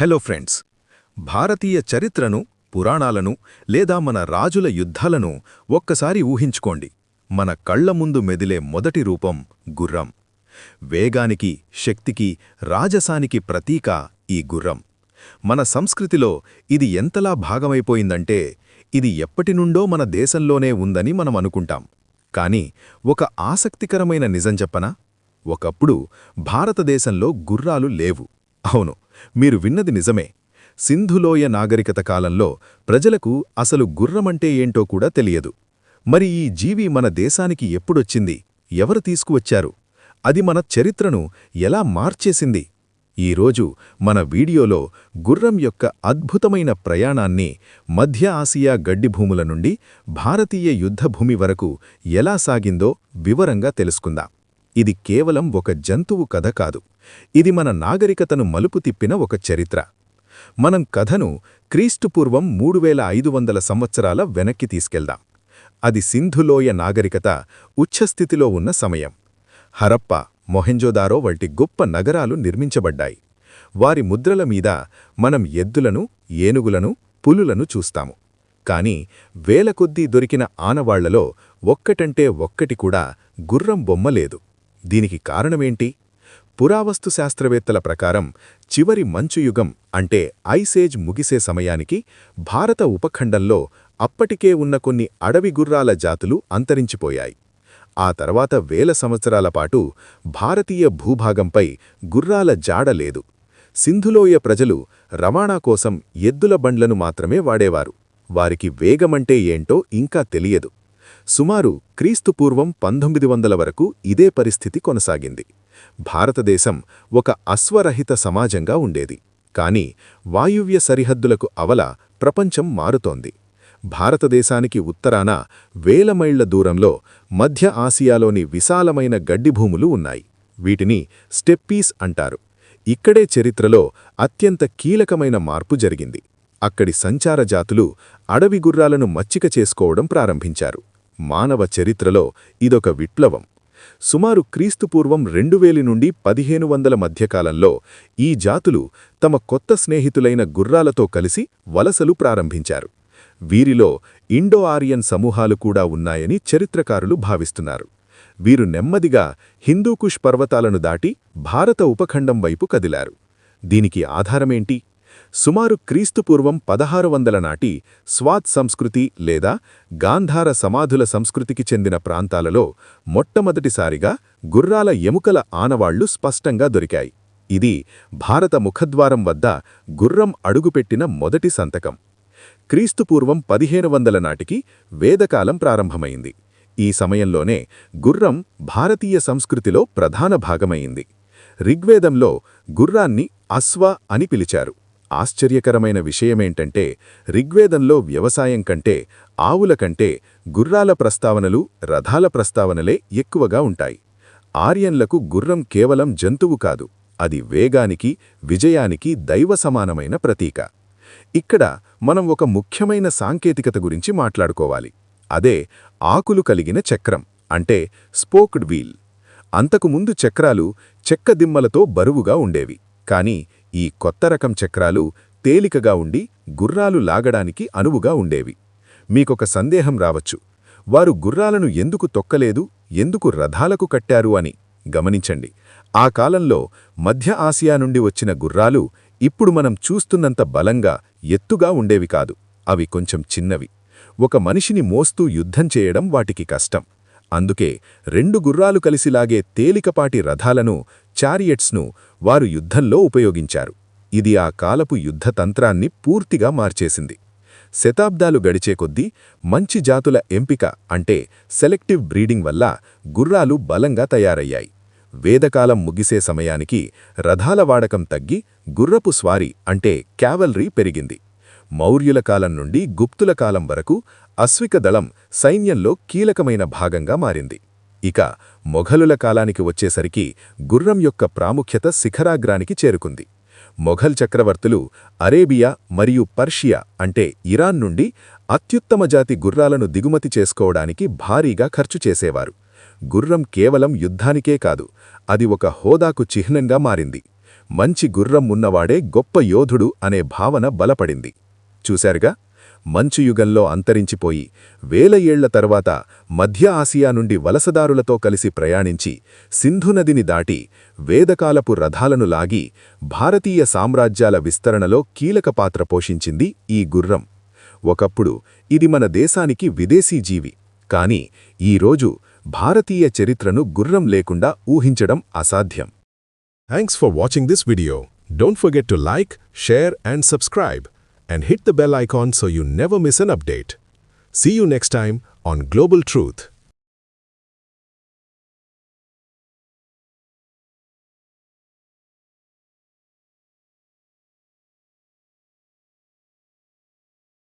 Hello friends భారతీయ చరిత్రను పురాణాలను లేదా మన రాజుల యుద్ధాలను ఒక్కసారి ఊహించుకోండి. మన కళ్ళ ముందు మెదిలే మొదటి రూపం గుర్రం. వేగానికి శక్తికి రాజసానికి ప్రతీక ఈ గుర్రం. మన సంస్కృతిలో ఇది ఎంతలా భాగమైపోయిందంటే ఇది ఎప్పటినుండో మన దేశంలోనే ఉందని మనం అనుకుంటాం. కాని ఒక ఆసక్తికరమైన నిజం చెప్పనా? ఒకప్పుడు భారతదేశంలో గుర్రాలు లేవు. అవును మీరు విన్నది నిజమే. సింధులోయ నాగరికత కాలంలో ప్రజలకు అసలు గుర్రమంటే ఏంటో కూడా తెలియదు. మరి ఈ జీవి మన దేశానికి ఎప్పుడొచ్చింది? ఎవరు తీసుకువచ్చారు? అది మన చరిత్రను ఎలా మార్చేసింది? ఈరోజు మన వీడియోలో గుర్రం యొక్క అద్భుతమైన ప్రయాణాన్ని మధ్య ఆసియా గడ్డిభూముల నుండి భారతీయ యుద్ధభూమి వరకు ఎలా సాగిందో వివరంగా తెలుసుకుందాం. ఇది కేవలం ఒక జంతువు కథ కాదు. ఇది మన నాగరికతను మలుపు తిప్పిన ఒక చరిత్ర. మనం కథను క్రీస్తుపూర్వం మూడు వేల ఐదు వందల సంవత్సరాల వెనక్కి తీసుకెళ్దాం. అది సింధులోయ నాగరికత ఉచ్ఛస్థితిలో ఉన్న సమయం. హరప్ప మొహెంజోదారో వంటి గొప్ప నగరాలు నిర్మించబడ్డాయి. వారి ముద్రల మీద మనం ఎద్దులను ఏనుగులను పులులను చూస్తాము. కాని వేలకొద్దీ దొరికిన ఆనవాళ్ళలో ఒక్కటంటే ఒక్కటి కూడా గుర్రం బొమ్మ లేదు. దీనికి కారణమేంటి? పురావస్తు శాస్త్రవేత్తల ప్రకారం చివరి మంచుయుగం అంటే ఐసేజ్ ముగిసే సమయానికి భారత ఉపఖండంలో అప్పటికే ఉన్న కొన్ని అడవి గుర్రాల జాతులు అంతరించిపోయాయి. ఆ తర్వాత వేల సంవత్సరాల పాటు భారతీయ భూభాగంపై గుర్రాల జాడ లేదు. సింధులోయ ప్రజలు రవాణా కోసం ఎద్దుల బండ్లను మాత్రమే వాడేవారు. వారికి వేగమంటే ఏంటో ఇంకా తెలియదు. సుమారు క్రీస్తుపూర్వం పంతొమ్మిది వందల వరకు ఇదే పరిస్థితి కొనసాగింది. భారతదేశం ఒక అశ్వరహిత సమాజంగా ఉండేది. కాని వాయువ్య సరిహద్దులకు అవల ప్రపంచం మారుతోంది. భారతదేశానికి ఉత్తరాన వేల మైళ్ళ దూరంలో మధ్య ఆసియాలోని విశాలమైన గడ్డిభూములు ఉన్నాయి. వీటిని స్టెప్పీస్ అంటారు. ఇక్కడే చరిత్రలో అత్యంత కీలకమైన మార్పు జరిగింది. అక్కడి సంచార జాతులు అడవి గుర్రాలను మచ్చిక చేసుకోవడం ప్రారంభించారు. మానవ చరిత్రలో ఇదొక విప్లవం. సుమారు క్రీస్తుపూర్వం రెండువేలి నుండి పదిహేను వందల మధ్యకాలంలో ఈ జాతులు తమ కొత్త స్నేహితులైన గుర్రాలతో కలిసి వలసలు ప్రారంభించారు. వీరిలో ఇండో ఆరియన్ సమూహాలు కూడా ఉన్నాయని చరిత్రకారులు భావిస్తున్నారు. వీరు నెమ్మదిగా హిందూకుష్ పర్వతాలను దాటి భారత ఉపఖండం వైపు కదిలారు. దీనికి ఆధారమేంటి? సుమారు క్రీస్తుపూర్వం పదహారు వందల నాటి స్వాత్ సంస్కృతి లేదా గాంధార సమాధుల సంస్కృతికి చెందిన ప్రాంతాలలో మొట్టమొదటిసారిగా గుర్రాల ఎముకల ఆనవాళ్ళు స్పష్టంగా దొరికాయి. ఇది భారత ముఖద్వారం వద్ద గుర్రం అడుగుపెట్టిన మొదటి సంతకం. క్రీస్తుపూర్వం పదిహేను వందల నాటికి వేదకాలం ప్రారంభమైంది. ఈ సమయంలోనే గుర్రం భారతీయ సంస్కృతిలో ప్రధాన భాగమైంది. ఋగ్వేదంలో గుర్రాన్ని అశ్వ అని పిలిచారు. ఆశ్చర్యకరమైన విషయమేంటంటే ఋగ్వేదంలో వ్యవసాయం కంటే ఆవుల కంటే గుర్రాల ప్రస్తావనలు రథాల ప్రస్తావనలే ఎక్కువగా ఉంటాయి. ఆర్యన్లకు గుర్రం కేవలం జంతువు కాదు అది వేగానికి విజయానికి దైవ సమానమైన ప్రతీక. ఇక్కడ మనం ఒక ముఖ్యమైన సాంకేతికత గురించి మాట్లాడుకోవాలి. అదే ఆకులు కలిగిన చక్రం అంటే స్పోక్డ్ వీల్. అంతకుముందు చక్రాలు చెక్క దిమ్మలతో బరువుగా ఉండేవి కానీ ఈ కొత్త రకం చక్రాలు తేలికగా ఉండి గుర్రాలు లాగడానికి అనువుగా ఉండేవి. మీకొక సందేహం రావచ్చు. వారు గుర్రాలను ఎందుకు తొక్కలేదు ఎందుకు రథాలకు కట్టారు అని గమనించండి. ఆ కాలంలో మధ్య ఆసియా నుండి వచ్చిన గుర్రాలు ఇప్పుడు మనం చూస్తున్నంత బలంగా ఎత్తుగా ఉండేవి కాదు. అవి కొంచెం చిన్నవి. ఒక మనిషిని మోస్తూ యుద్ధం చేయడం వాటికి కష్టం. అందుకే రెండు గుర్రాలు కలిసిలాగే తేలికపాటి రథాలను చారియట్స్ను వారు యుద్ధంలో ఉపయోగించారు. ఇది ఆ కాలపు యుద్ధతంత్రాన్ని పూర్తిగా మార్చేసింది. శతాబ్దాలు గడిచే కొద్దీ మంచి జాతుల ఎంపిక అంటే సెలెక్టివ్ బ్రీడింగ్ వల్ల గుర్రాలు బలంగా తయారయ్యాయి. వేదకాలం ముగిసే సమయానికి రథాల వాడకం తగ్గి గుర్రపు స్వారీ అంటే క్యావల్రీ పెరిగింది. మౌర్యుల కాలం నుండి గుప్తుల కాలం వరకు అశ్విక దళం సైన్యంలో కీలకమైన భాగంగా మారింది. ఇక మొఘలుల కాలానికి వచ్చేసరికి గుర్రం యొక్క ప్రాముఖ్యత శిఖరాగ్రానికి చేరుకుంది. మొఘల్ చక్రవర్తులు అరేబియా మరియు పర్షియా అంటే ఇరాన్ నుండి అత్యుత్తమ జాతి గుర్రాలను దిగుమతి చేసుకోవడానికి భారీగా ఖర్చు చేసేవారు. గుర్రం కేవలం యుద్ధానికే కాదు అది ఒక హోదాకు చిహ్నంగా మారింది. మంచి గుర్రం ఉన్నవాడే గొప్ప యోధుడు అనే భావన బలపడింది. చూశారుగా? మంచు యుగంలో అంతరించిపోయి వేల ఏళ్ళ తర్వాత మధ్య ఆసియా నుండి వలసదారులతో కలిసి ప్రయాణించి సింధు నదిని దాటి వేదకాలపు రథాలను లాగి భారతీయ సామ్రాజ్యాల విస్తరణలో కీలక పాత్ర పోషించింది ఈ గుర్రం. ఒకప్పుడు ఇది మన దేశానికి విదేశీ జీవి. కాని ఈరోజు భారతీయ చరిత్రను గుర్రం లేకుండా ఊహించడం అసాధ్యం. Thanks for watching this video don't forget to like share and subscribe And hit the bell icon so you never miss an update. See you next time on Global Truth.